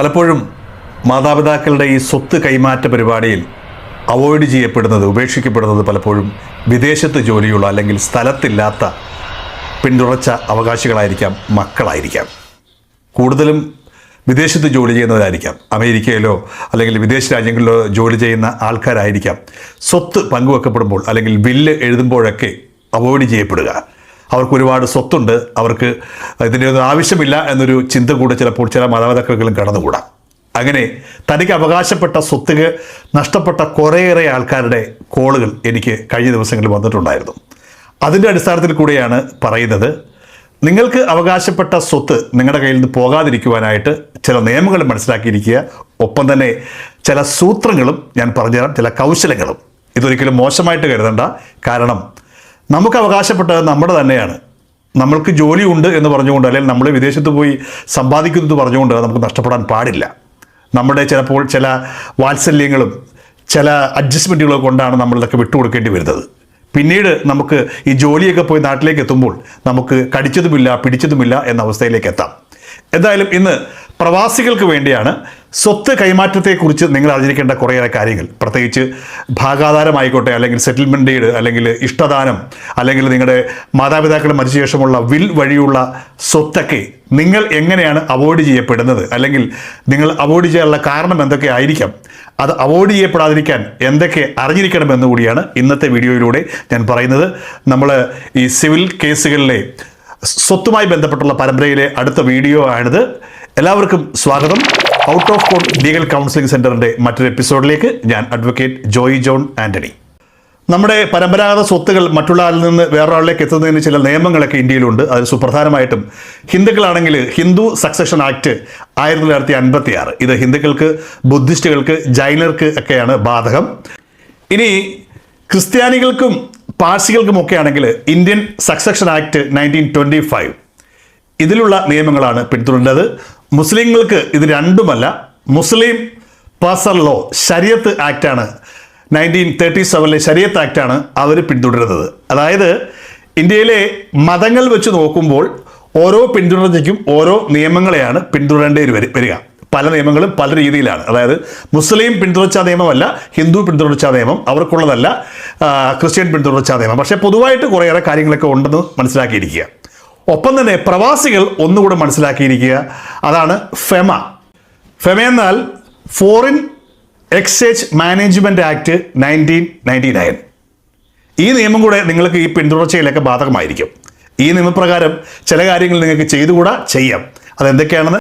പലപ്പോഴും മാതാപിതാക്കളുടെ ഈ സ്വത്ത് കൈമാറ്റ പരിപാടിയിൽ അവോയ്ഡ് ചെയ്യപ്പെടുന്നത് ഉപേക്ഷിക്കപ്പെടുന്നത് പലപ്പോഴും വിദേശത്ത് ജോലിയുള്ള അല്ലെങ്കിൽ സ്ഥലത്തില്ലാത്ത പിന്തുടർച്ച അവകാശികളായിരിക്കാം മക്കളായിരിക്കാം. കൂടുതലും വിദേശത്ത് ജോലി ചെയ്യുന്നവരായിരിക്കാം. അമേരിക്കയിലോ അല്ലെങ്കിൽ വിദേശ രാജ്യങ്ങളിലോ ജോലി ചെയ്യുന്ന ആൾക്കാരായിരിക്കാം. സ്വത്ത് പങ്കുവെക്കപ്പെടുമ്പോൾ അല്ലെങ്കിൽ ബില്ല് എഴുതുമ്പോഴൊക്കെ അവോയ്ഡ് ചെയ്യപ്പെടുക. അവർക്ക് ഒരുപാട് സ്വത്തുണ്ട്. അവർക്ക് ഇതിന്റെ ഒന്നും ആവശ്യമില്ല എന്നൊരു ചിന്ത കൂടെ ചിലപ്പോൾ ചില മാതാപിതാക്കൾക്കും കടന്നുകൂടാം. അങ്ങനെ തനിക്ക് അവകാശപ്പെട്ട സ്വത്തുക നഷ്ടപ്പെട്ട കുറേയേറെ ആൾക്കാരുടെ കോളുകൾ എനിക്ക് കഴിഞ്ഞ ദിവസങ്ങളിൽ വന്നിട്ടുണ്ടായിരുന്നു. അതിന്റെ അടിസ്ഥാനത്തിൽ കൂടെയാണ് പറയുന്നത് നിങ്ങൾക്ക് അവകാശപ്പെട്ട സ്വത്ത് നിങ്ങളുടെ കയ്യിൽ നിന്ന് പോകാതിരിക്കുവാനായിട്ട് ചില നിയമങ്ങൾ മനസ്സിലാക്കിയിരിക്കുക. ഒപ്പം തന്നെ ചില സൂത്രങ്ങളും ഞാൻ പറഞ്ഞുതരാം ചില കൗശലങ്ങളും. ഇതൊരിക്കലും മോശമായിട്ട് കരുതണ്ട. കാരണം നമുക്ക് അവകാശപ്പെട്ടത് നമ്മുടെ തന്നെയാണ്. നമ്മൾക്ക് ജോലിയുണ്ട് എന്ന് പറഞ്ഞുകൊണ്ട് അല്ലെങ്കിൽ നമ്മൾ വിദേശത്ത് പോയി സമ്പാദിക്കുന്നത് പറഞ്ഞുകൊണ്ട് നമുക്ക് നഷ്ടപ്പെടാൻ പാടില്ല. നമ്മുടെ ചിലപ്പോൾ ചില വാത്സല്യങ്ങളും ചില അഡ്ജസ്റ്റ്മെന്റുകളും കൊണ്ടാണ് നമ്മളിതൊക്കെ വിട്ടുകൊടുക്കേണ്ടി വരുന്നത്. പിന്നീട് നമുക്ക് ഈ ജോലിയൊക്കെ പോയി നാട്ടിലേക്ക് എത്തുമ്പോൾ നമുക്ക് കടിച്ചതുമില്ല പിടിച്ചതുമില്ല എന്ന അവസ്ഥയിലേക്ക് എത്താം. എന്തായാലും ഇന്ന് പ്രവാസികൾക്ക് വേണ്ടിയാണ് സ്വത്ത് കൈമാറ്റത്തെക്കുറിച്ച് നിങ്ങൾ അറിഞ്ഞിരിക്കേണ്ട കുറേയേറെ കാര്യങ്ങൾ. പ്രത്യേകിച്ച് ഭാഗാധാരമായിക്കോട്ടെ അല്ലെങ്കിൽ സെറ്റിൽമെന്റ് ഡീഡ് അല്ലെങ്കിൽ ഇഷ്ടദാനം അല്ലെങ്കിൽ നിങ്ങളുടെ മാതാപിതാക്കൾ മരിച്ച ശേഷമുള്ള വിൽ വഴിയുള്ള സ്വത്തൊക്കെ നിങ്ങൾ എങ്ങനെയാണ് അവോയ്ഡ് ചെയ്യപ്പെടുന്നത്? അല്ലെങ്കിൽ നിങ്ങൾ അവോയ്ഡ് ചെയ്യാനുള്ള കാരണം എന്തൊക്കെ ആയിരിക്കാം? അത് അവോയ്ഡ് ചെയ്യപ്പെടാതിരിക്കാൻ എന്തൊക്കെ അറിഞ്ഞിരിക്കണമെന്ന് കൂടിയാണ് ഇന്നത്തെ വീഡിയോയിലൂടെ ഞാൻ പറയുന്നത്. നമ്മൾ ഈ സിവിൽ കേസുകളിലെ സ്വത്തുമായി ബന്ധപ്പെട്ടുള്ള പരമ്പരയിലെ അടുത്ത വീഡിയോ ആണിത്. എല്ലാവർക്കും സ്വാഗതം. Out of court legal counselling സെന്ററിന്റെ മറ്റൊരു എപ്പിസോഡിലേക്ക് ഞാൻ അഡ്വക്കേറ്റ് ജോയി ജോൺ ആന്റണി. നമ്മുടെ പരമ്പരാഗത സ്വത്തുകൾ മറ്റുള്ള ആളിൽ നിന്ന് വേറൊരാളിലേക്ക് എത്തുന്നതിന് ചില നിയമങ്ങളൊക്കെ ഇന്ത്യയിലുണ്ട്. അതിൽ സുപ്രധാനമായിട്ടും ഹിന്ദുക്കളാണെങ്കിൽ ഹിന്ദു സക്സഷൻ ആക്ട് ആയിരത്തി തൊള്ളായിരത്തി അൻപത്തി ആറ് ഇത് ഹിന്ദുക്കൾക്ക് ബുദ്ധിസ്റ്റുകൾക്ക് ജൈനർക്ക് ഒക്കെയാണ് ബാധകം. ഇനി ക്രിസ്ത്യാനികൾക്കും പാഴ്സികൾക്കുമൊക്കെ ആണെങ്കിൽ Indian succession act nineteen twenty five ഇതിലുള്ള നിയമങ്ങളാണ് പിന്തുടരേണ്ടത് മുസ്ലിങ്ങൾക്ക് ഇത് രണ്ടുമല്ല. മുസ്ലിം പേഴ്സൺ ലോ ശരിയത്ത് ആക്റ്റാണ് നയന്റീൻ തേർട്ടി സെവനിലെ ശരിയത്ത് ആക്റ്റാണ് അവർ പിന്തുടരുന്നത്. അതായത് ഇന്ത്യയിലെ മതങ്ങൾ വെച്ച് നോക്കുമ്പോൾ ഓരോ പിന്തുടർച്ചയ്ക്കും ഓരോ നിയമങ്ങളെയാണ് പിന്തുടരേണ്ടി വരി- വരിക. പല നിയമങ്ങളും പല രീതിയിലാണ്. അതായത് മുസ്ലിം പിന്തുടർച്ചാ നിയമമല്ല ഹിന്ദു പിന്തുടർച്ചാ നിയമം അവർക്കുള്ളതല്ല ക്രിസ്ത്യൻ പിന്തുടർച്ചാ നിയമം. പക്ഷേ പൊതുവായിട്ട് കുറേയേറെ കാര്യങ്ങളൊക്കെ ഉണ്ടെന്ന് മനസ്സിലാക്കിയിരിക്കുക. ഒപ്പം തന്നെ പ്രവാസികൾ ഒന്നുകൂടെ മനസ്സിലാക്കിയിരിക്കുക. അതാണ് ഫെമ. ഫെമ എന്നാൽ foreign exchange management act nineteen ninety nine ഈ നിയമം കൂടെ നിങ്ങൾക്ക് ഈ പിന്തുടർച്ചയിലൊക്കെ ബാധകമായിരിക്കും. ഈ നിയമപ്രകാരം ചില കാര്യങ്ങൾ നിങ്ങൾക്ക് ചെയ്തുകൂടാ? ചെയ്യാം. അതെന്തൊക്കെയാണെന്ന്